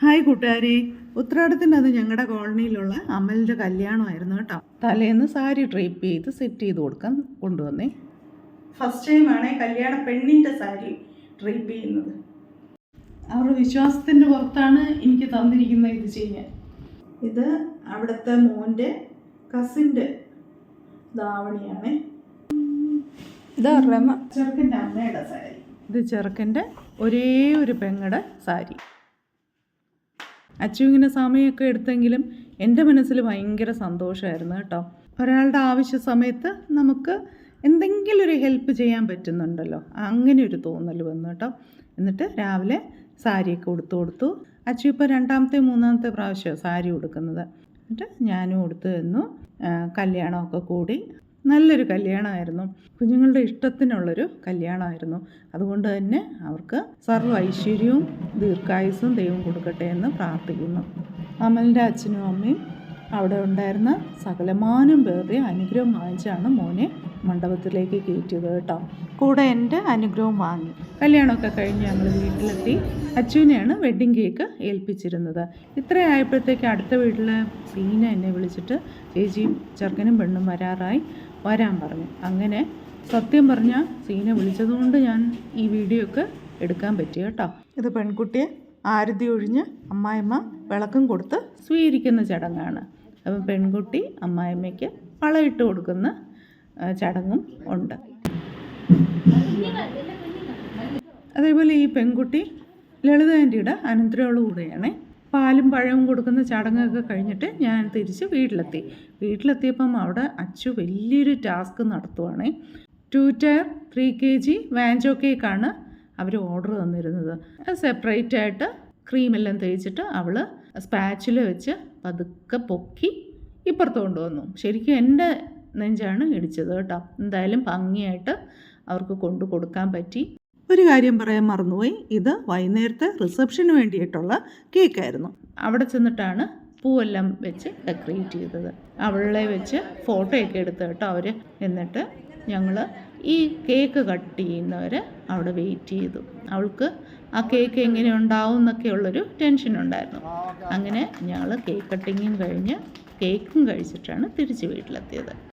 Hi കൂട്ടുകാരി. ഉത്രാടത്തിനത് അത് ഞങ്ങളുടെ കോളനിയിലുള്ള അമലിന്റെ കല്യാണമായിരുന്നു കേട്ടോ. തലേന്ന് സാരി ഡ്രേപ്പ് ചെയ്ത് സെറ്റ് ചെയ്ത് കൊടുക്കാൻ കൊണ്ടുവന്നേ. ഫസ്റ്റ് ടൈമാണ് കല്യാണ പെണ്ണിന്റെ സാരി ഡ്രേപ്പ് ചെയ്യുന്നത്. അവരുടെ വിശ്വാസത്തിന്റെ പുറത്താണ് എനിക്ക് തന്നിരിക്കുന്നത് ഇത് ചെയ്യാൻ. ഇത് അവിടുത്തെ മോന്റെ കസിന്റെ ധാവണിയാണ് ഇത് ചെറുക്കന്റെ അമ്മയുടെ സാരി. ഇത് ചെറുക്കന്റെ ഒരേ ഒരു പെങ്ങടെ സാരി. അച്ചു ഇങ്ങനെ സമയമൊക്കെ എടുത്തെങ്കിലും എന്റെ മനസ്സിൽ ഭയങ്കര സന്തോഷമായിരുന്നു കേട്ടോ. ഒരാളുടെ ആവശ്യ സമയത്ത് നമുക്ക് എന്തെങ്കിലും ഒരു ഹെൽപ്പ് ചെയ്യാൻ പറ്റുന്നുണ്ടല്ലോ. അങ്ങനെ ഒരു തോന്നൽ വന്നു കേട്ടോ. എന്നിട്ട് രാവിലെ സാരിയൊക്കെ കൊടുത്തു കൊടുത്തു. അച്ചു ഇപ്പോൾ രണ്ടാമത്തെ മൂന്നാമത്തെ പ്രാവശ്യം സാരി ഉടുക്കുന്നത്. എന്നിട്ട് ഞാനും ഉടുത്തു തന്നു. കല്യാണമൊക്കെ കൂടി. നല്ലൊരു കല്യാണമായിരുന്നു. കുഞ്ഞുങ്ങളുടെ ഇഷ്ടത്തിനുള്ളൊരു കല്യാണമായിരുന്നു. അതുകൊണ്ട് തന്നെ അവർക്ക് സർവ ഐശ്വര്യവും ദീർഘായുസ്സും ദൈവം കൊടുക്കട്ടെ എന്ന് പ്രാർത്ഥിക്കുന്നു. അമലിന്റെ അച്ഛനും അമ്മയും അവിടെ ഉണ്ടായിരുന്ന സകലമാനം പേരുടെ അനുഗ്രഹം വാങ്ങിച്ചാണ് മോനെ മണ്ഡപത്തിലേക്ക് കയറ്റിയത് കേട്ടോ. കൂടെ എന്റെ അനുഗ്രഹം വാങ്ങി. കല്യാണമൊക്കെ കഴിഞ്ഞ് ഞങ്ങൾ വീട്ടിലെത്തി അച്ചുവിനെയാണ് വെഡ്ഡിങ് കേക്ക് ഏൽപ്പിച്ചിരുന്നത്. ഇത്ര ആയപ്പോഴത്തേക്ക് അടുത്ത വീട്ടിലെ സീന എന്നെ വിളിച്ചിട്ട് ചേച്ചിയും ചെറുക്കനും പെണ്ണും വരാറായി. വരാൻ പറഞ്ഞു. അങ്ങനെ സത്യം പറഞ്ഞാൽ സീനെ വിളിച്ചതുകൊണ്ട് ഞാൻ ഈ വീഡിയോ ഒക്കെ എടുക്കാൻ പറ്റി കേട്ടോ. ഇത് പെൺകുട്ടിയെ ആരതി ഒഴിഞ്ഞ് അമ്മായിമ്മ വിളക്കും കൊടുത്ത് സ്വീകരിക്കുന്ന ചടങ്ങാണ്. അപ്പം പെൺകുട്ടി അമ്മായിമ്മയ്ക്ക് വളയിട്ട് കൊടുക്കുന്ന ചടങ്ങും ഉണ്ട്. അതേപോലെ ഈ പെൺകുട്ടി ലളിത ആന്റിയുടെ അനന്തരവളുകൂടെയാണ് പാലും പഴവും കൊടുക്കുന്ന ചടങ്ങൊക്കെ കഴിഞ്ഞിട്ട് ഞാൻ തിരിച്ച് വീട്ടിലെത്തി. വീട്ടിലെത്തിയപ്പം അവിടെ അച്ചു വലിയൊരു task നടത്തുവാണേ. Two tier three K G വാഞ്ചോ കേക്കാണ് അവർ ഓർഡർ തന്നിരുന്നത്. സെപ്പറേറ്റ് ആയിട്ട് ക്രീമെല്ലാം തേച്ചിട്ട് അവൾ സ്പാച്ചിൽ വെച്ച് പതുക്കെ പൊക്കി ഇപ്പുറത്ത് കൊണ്ടുവന്നു. ശരിക്കും എന്റെ നെഞ്ചാണ് ഇടിച്ചത് കേട്ടോ. എന്തായാലും ഭംഗിയായിട്ട് അവർക്ക് കൊണ്ടു കൊടുക്കാൻ പറ്റി. ഒരു കാര്യം പറയാൻ മറന്നുപോയി. ഇത് വൈകുന്നേരത്തെ റിസപ്ഷന് വേണ്ടിയിട്ടുള്ള കേക്കായിരുന്നു അവിടെ ചെന്നിട്ടാണ് പൂവെല്ലാം വെച്ച് ഡെക്കറേറ്റ് ചെയ്തത്. അവളെ വെച്ച് ഫോട്ടോയൊക്കെ എടുത്ത് കേട്ടോ അവർ എന്നിട്ട് ഞങ്ങൾ ഈ കേക്ക് കട്ട് ചെയ്യുന്നവർ അവിടെ വെയിറ്റ് ചെയ്തു. അവൾക്ക് ആ കേക്ക് എങ്ങനെ ഉണ്ടാവും എന്നൊക്കെയുള്ളൊരു ടെൻഷൻ ഉണ്ടായിരുന്നു. അങ്ങനെ ഞങ്ങൾ കേക്ക് കട്ടിങ്ങും കഴിഞ്ഞ് കേക്കും കഴിച്ചിട്ടാണ് തിരിച്ച് വീട്ടിലെത്തിയത്.